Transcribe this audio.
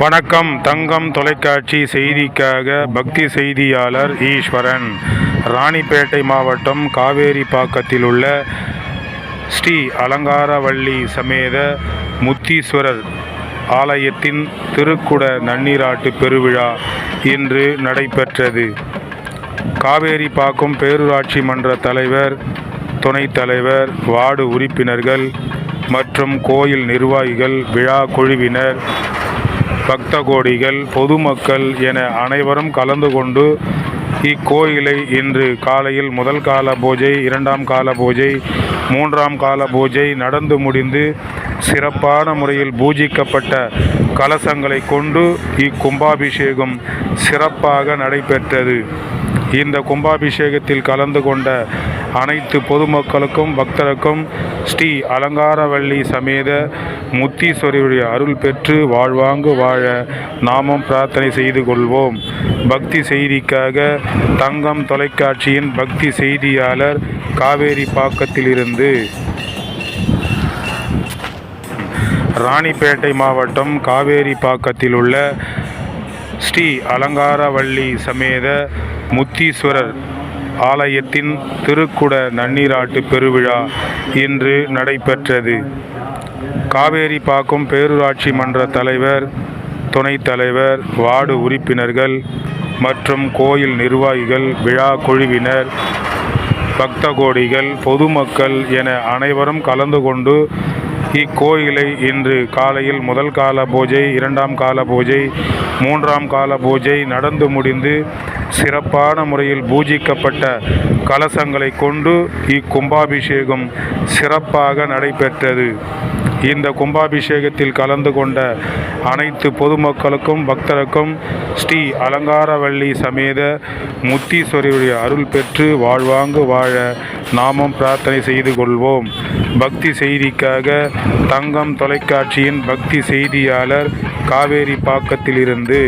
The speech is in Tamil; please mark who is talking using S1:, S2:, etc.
S1: வணக்கம். தங்கம் தொலைக்காட்சி செய்திக்காக பக்தி செய்தியாளர் ஈஸ்வரன். ராணிப்பேட்டை மாவட்டம் காவேரிப்பாக்கத்தில் உள்ள ஸ்ரீ அலங்காரவள்ளி சமேத முத்தீஸ்வரர் ஆலயத்தின் திருக்குட நன்னீராட்டு பெருவிழா இன்று நடைபெற்றது. காவேரிப்பாக்கம் பேரூராட்சி மன்ற தலைவர் துணைத் தலைவர் வார்டு உறுப்பினர்கள் மற்றும் கோயில் நிர்வாகிகள் விழா குழுவினர் பக்த கோடிகள் பொதுமக்கள் என அனைவரும் கலந்து கொண்டு இக்கோயிலை இன்று காலையில் முதல் கால பூஜை இரண்டாம் கால பூஜை மூன்றாம் கால பூஜை நடந்து முடிந்து சிறப்பான முறையில் பூஜிக்கப்பட்ட கலசங்களை கொண்டு இக்கும்பாபிஷேகம் சிறப்பாக நடைபெற்றது. இந்த கும்பாபிஷேகத்தில் கலந்து கொண்ட அனைத்து பொதுமக்களுக்கும் பக்தருக்கும் ஸ்ரீ அலங்காரவள்ளி சமேத முத்தீஸ்வரியுடைய அருள் பெற்று வாழ்வாங்கு வாழ நாமும் பிரார்த்தனை செய்து கொள்வோம். பக்தி செய்திக்காக தங்கம் தொலைக்காட்சியின் பக்தி செய்தியாளர் காவேரி பாக்கத்திலிருந்து ராணிப்பேட்டை மாவட்டம் காவேரி பாக்கத்தில் உள்ள ஸ்ரீ அலங்காரவள்ளி சமேத முத்தீஸ்வரர் ஆலயத்தின் திருக்குட நன்னீராட்டு பெருவிழா இன்று நடைபெற்றது. காவேரி பாக்கம் பேரூராட்சி மன்ற தலைவர் துணைத் தலைவர் வார்டு உறுப்பினர்கள் மற்றும் கோயில் நிர்வாகிகள் விழா குழுவினர் பக்த கோடிகள் பொதுமக்கள் என அனைவரும் கலந்து கொண்டு இக்கோயிலை இன்று காலையில் முதல் கால பூஜை இரண்டாம் கால பூஜை மூன்றாம் கால பூஜை நடந்து முடிந்து சிறப்பான முறையில் பூஜிக்கப்பட்ட கலசங்களை கொண்டு இக்கும்பாபிஷேகம் சிறப்பாக நடைபெற்றது. இந்த கும்பாபிஷேகத்தில் கலந்து கொண்ட அனைத்து பொதுமக்களுக்கும் பக்தருக்கும் ஸ்ரீ அலங்காரவள்ளி சமேத முத்தீஸ்வரியுடைய அருள் பெற்று வாழ்வாங்கு வாழ நாமும் பிரார்த்தனை செய்து கொள்வோம். பக்தி செய்திக்காக தங்கம் தொலைக்காட்சியின் பக்தி செய்தியாளர் காவேரி பாக்கத்திலிருந்து